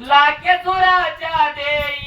लाके चुराच्या देई.